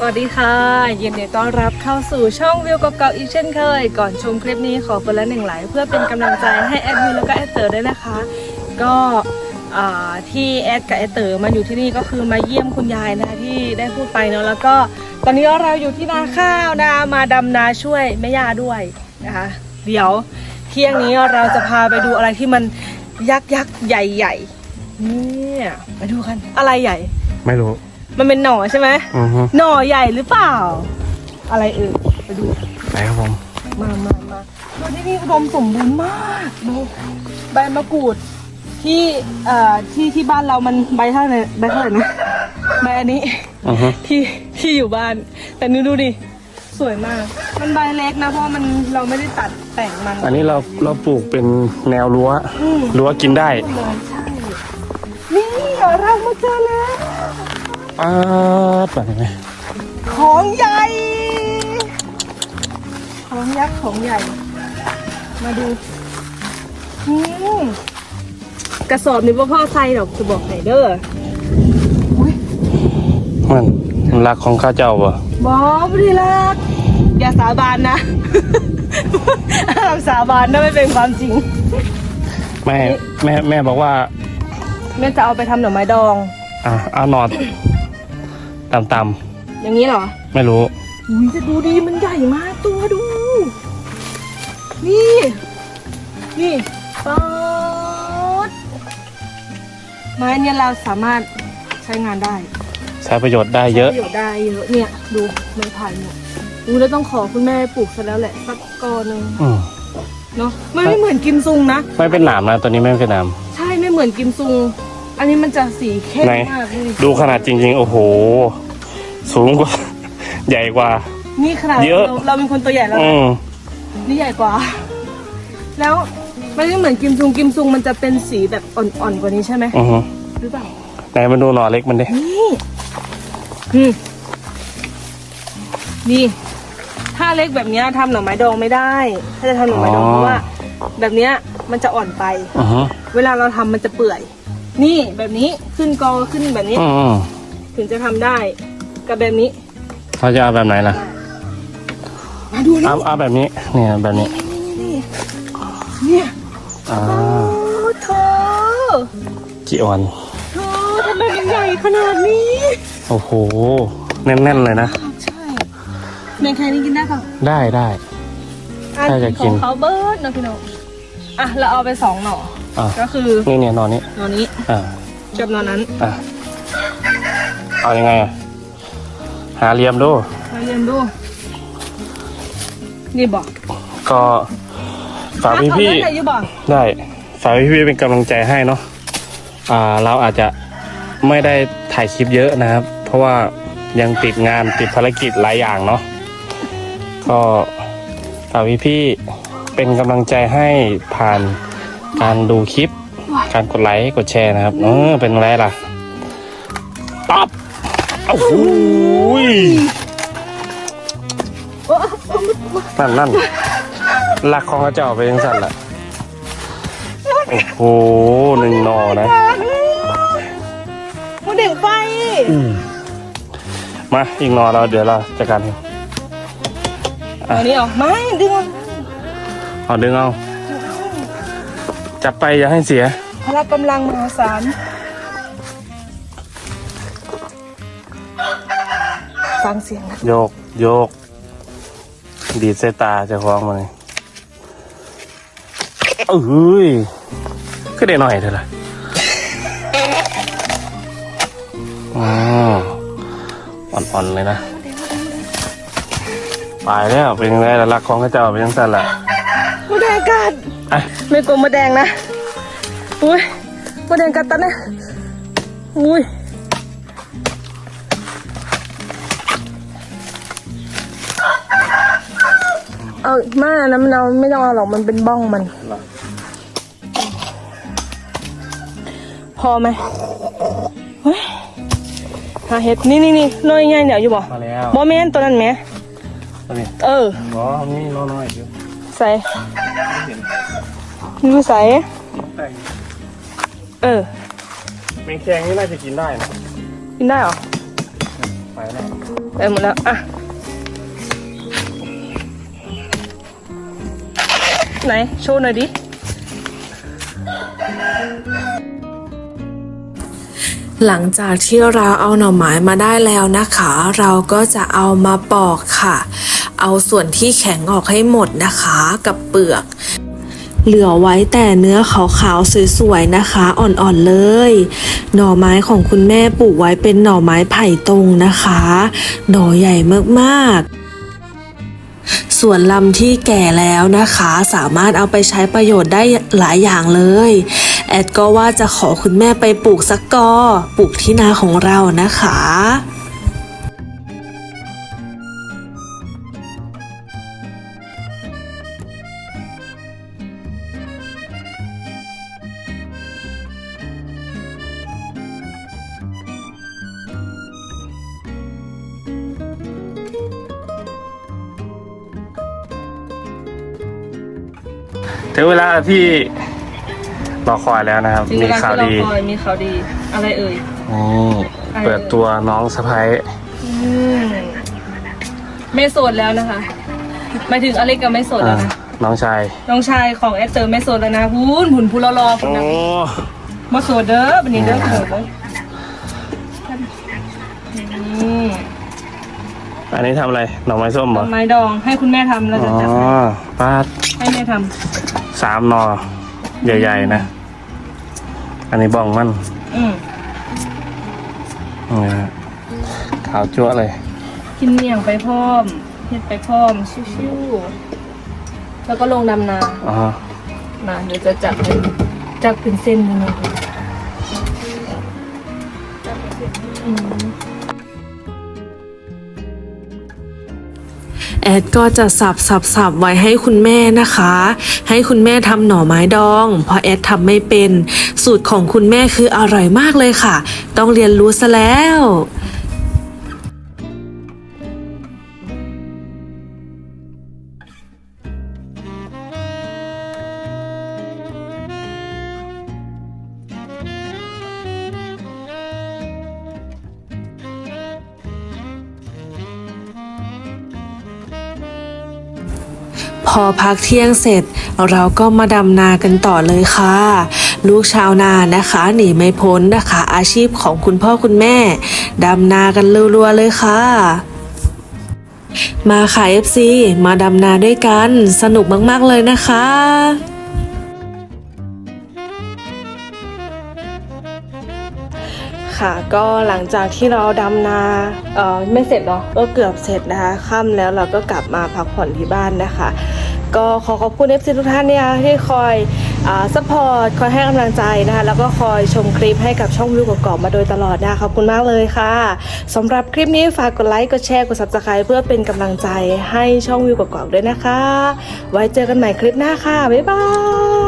สวัสดีค่ะ ยินดีต้อนรับเข้าสู่ช่องวิวเก่าๆอีกเช่นเคย ก่อนชมคลิปนี้ขอคนละหนึ่งไลค์เพื่อเป็นกำลังใจให้แอดมินแล้วก็แอดเตอร์ด้วยนะคะ ก็ที่แอดกับแอดเตอร์มาอยู่ที่นี่ก็คือมาเยี่ยมคุณยายนะที่ได้พูดไปเนาะแล้วก็ตอนนี้เราอยู่ที่นาข้าวนะมาดำนาช่วยแม่ย่าด้วยนะคะ เดี๋ยวเที่ยงนี้เราจะพาไปดูอะไรที่มันยักษ์ยักษ์ใหญ่ๆเนี่ยไปดูกันอะไรใหญ่ ไม่รู้ มันเป็นหน่อใช่ไหมอือฮึหน่อใหญ่หรือเปล่า อะไรเอ่ยไปดู ไปครับผม มามามาดูที่นี่อุดมสมบูรณ์มากดูใบมะกรูดที่เอ่อที่ที่บ้านเรามันใบเท่าไหร่ใบเท่าไหร่นะใบอันนี้อือฮึที่ที่อยู่บ้าน แต่นี่ดูดิสวยมาก มันใบเล็กนะเพราะมันเราไม่ได้ตัดแต่งมันอันนี้เราเราปลูกเป็นแนวรั้วอืมรั้วกินได้ เลยใช่นี่เรามาเจอแล้ว ป๊าดไปไหมของใหญ่ ของยักษ์ของใหญ่ มาดูอืมกระสอบนี้พ่อพ่อใส่ดอกจะบอกไหนเด้ออุ้ยมันมันรักของข้าเจ้าบ่บอบดีลัก อย่าสาบานนะ ห้ามสาบานนะไม่เป็นความจริง แม่แม่แม่บอกว่า แม่จะเอาไปทำหน่อไม้ดอง อะเอาหนอด ต่ำอย่างนี้เหรอๆไม่รู้ อุ้ยจะดูดีมันใหญ่มากตัวดู นี่ นี่ป๊อดไม้เนี่ยเราสามารถใช้งานได้ใช้ประโยชน์ได้เยอะประโยชน์ได้เยอะเนี่ยดูไม้ไผ่เนี่ยอู้แล้วต้องขอคุณแม่ปลูกซะแล้วแหละสักกอหนึ่งอืมเนาะมันไม่เหมือนกิมซุงนะ ไม่เป็นหนามนะตัวนี้ไม่เป็นหนาม ใช่ไม่เหมือนกิมซุง อันนี้มันจะสีเข้มไหนมากดูดิดูขนาดจริง ๆ โอ้โห สูงกว่า ใหญ่กว่า นี่ขนาดเยอะเราเราเป็นคนตัวใหญ่แล้วอืนะมนี่ใหญ่กว่า แล้วมันไม่เหมือนกิมซุงกิมซุงมันจะเป็นสีแบบอ่อนๆกว่านี้ใช่ไหมอือฮึหรือเปล่าไหนมาดูหน่อเล็กมันดินี่อืมนี่ ถ้าเล็กแบบเนี้ยทำหน่อไม้ดองไม่ได้ ถ้าจะทำหน่อไม้ดองเพราะว่า แบบเนี้ยมันจะอ่อนไป อือฮึเวลาเราทำมันจะเปื่อย นี่แบบนี้ขึ้นกอขึ้นแบบนี้ อืมอืมถึงจะทำได้ กับแบบนี้เขาจะเอาแบบไหนล่ะ มาดูนี่เอาเอาแบบนี้ เนี่ยแบบนี้ นี่เนี่ยอ่าโอ้เธอจีออน เธอทำไมมันใหญ่ขนาดนี้ โอ้โห แน่นๆเลยนะ ใช่ในแค่นี้กินได้เปล่าได้ได้ ถ้าจะกิน ของเขาเบิร์ดนะพี่น้องอะเราเอาไปสองหน่อ อะ ก็คือนี่เนี่ยนอนนี้หน่อนี้อ่ากับหน่อนั้นอะเอายังไงอะหาเหลี่ยมดูมาเรียนดู นี่บอกก็ฝากพี่พี่เอาเรื่องไหนอยู่บอกๆได้ฝากพี่พี่ๆเป็นกำลังใจให้เนาะอ่าเราอาจจะไม่ได้ถ่ายคลิปเยอะนะครับ เพราะว่ายังติดงานติดภารกิจหลายอย่างเนาะก็ฝากพี่พี่ๆเป็นกำลังใจให้ผ่าน การดูคลิป การกดไลค์กดแชร์นะครับเออเป็นไรล่ะตับโอ้โหยโอ้นั่นนั่นหลักของพระเจ้าไปยังสั่นแหละโอ้โหหนึ่งหนอนะโมเด็กไฟมาอีกหนอเราเดี๋ยวเราจัดการให้อันนี้เหรอไม่ดึงออกเอาดึงเอา จับไปอย่าให้เสีย พละกำลังมหาศาลฟังเสียงนะโยกโยก ดีดใส่ตาเจะคล้าของมาเลยเอ้ยก็ได้หน่อยเถอะล่ะอ๋ออ่อนๆเลยนะ ไปแล้วเป็นยังไงล่ะรักของพระเจ้าเป็นยังสั่นล่ะโมแดงกัด อะไม่กลัวโมแดงนะ อุ้ยโมแดงกัดตันนะ อุ้ยเอาไม่อันนะมันเอาไม่ต้องเอาหรอกมันเป็นบ้องมัน พอไหมเฮ้ยหาเห็ดนี่นี่นี่น้อยใหญ่เดี๋ยวอยู่บ่มาแล้วบ่แม่นตัวนั้นแหมตัวนี้เอออ๋อนี่น้อยๆอยู่ใส่ ดูใส่แต่งเออเป็นแข็งนี่น่าจะกินได้นะกินได้เหรอไปแล้วไปหมดแล้วอะไหนโชว์หน่อยดิหลังจากที่เราเอาหน่อไม้มาได้แล้วนะคะ เราก็จะเอามาปอกค่ะ เอาส่วนที่แข็งออกให้หมดนะคะ กับเปลือก เหลือไว้แต่เนื้อขาวๆสวยๆนะคะ อ่อนๆเลย หน่อไม้ของคุณแม่ปลูกไว้เป็นหน่อไม้ไผ่ตรงนะคะ หน่อใหญ่มากๆส่วนลำที่แก่แล้วนะคะ สามารถเอาไปใช้ประโยชน์ได้หลายอย่างเลย แอดก็ว่าจะขอคุณแม่ไปปลูกสักกอปลูกที่นาของเรานะคะ ถึงเวลาที่รอคอยแล้วนะครับ ถึงเวมีลาข่าวที่เราดีคอยมีข่าวดี อะไรเอ่ย นี่เปิดตัวน้องสะพ้ายอืมไม่โสดแล้วนะคะหมายถึงอเล็กกับไม่โสดอ่าแล้วนะ น้องชายน้องชายของแอดเจอไม่โสดแล้วนะพูนหุ่นพูรอรอๆคนโอ้นะมาโสดเด้อวันนี้เด้อโสดเด้ออืมอันนี้ทำอะไรหน่อไม้ส้มเหรอทำไม้ดองให้คุณแม่ทำแล้วอ๋จะอจัดปาดให้แม่ท สามหนอใหญ่ ๆ นะ อันนี้บ้องมันำอืมนี่นะขาวจั่วเลย กินเมี่ยงไปพร้อมเฮ็ดไปพร้อมชิวๆแล้วก็ลงดำนาอ๋อ มาเดี๋ยวจะจับเป็นจับเป็นเส้นเลยนะอืม แอดก็จะสับสับสับไว้ให้คุณแม่นะคะ ให้คุณแม่ทำหน่อไม้ดอง เพราะแอดทำไม่เป็น สูตรของคุณแม่คืออร่อยมากเลยค่ะ ต้องเรียนรู้ซะแล้ว พอพักเที่ยงเสร็จ เราก็มาดำนากันต่อเลยค่ะ ลูกชาวนานะคะหนีไม่พ้นนะคะ อาชีพของคุณพ่อคุณแม่ดำนากันรัวๆเลยค่ะมาค่ะ FC มาดำนาด้วยกัน สนุกมาก ๆ เลยนะคะค่ะก็หลังจากที่เราดำนาเออไม่เสร็จเนาะก็เกือบเสร็จนะคะค่ำแล้วเราก็กลับมาพักผ่อนที่บ้านนะคะ ก็ขอขอบคุณ FC ทุกท่านเนี่ยที่คอยซัพพอร์ตคอยให้กำลังใจนะคะแล้วก็คอยชมคลิปให้กับช่องวิวกกอบมาโดยตลอดนะคะขอบคุณมากเลยค่ะสำหรับคลิปนี้ฝากกดไลค์กดแชร์กด subscribe เพื่อเป็นกำลังใจให้ช่องวิวกกอบด้วยนะคะ ไว้เจอกันใหม่คลิปหน้าค่ะบ๊ายบาย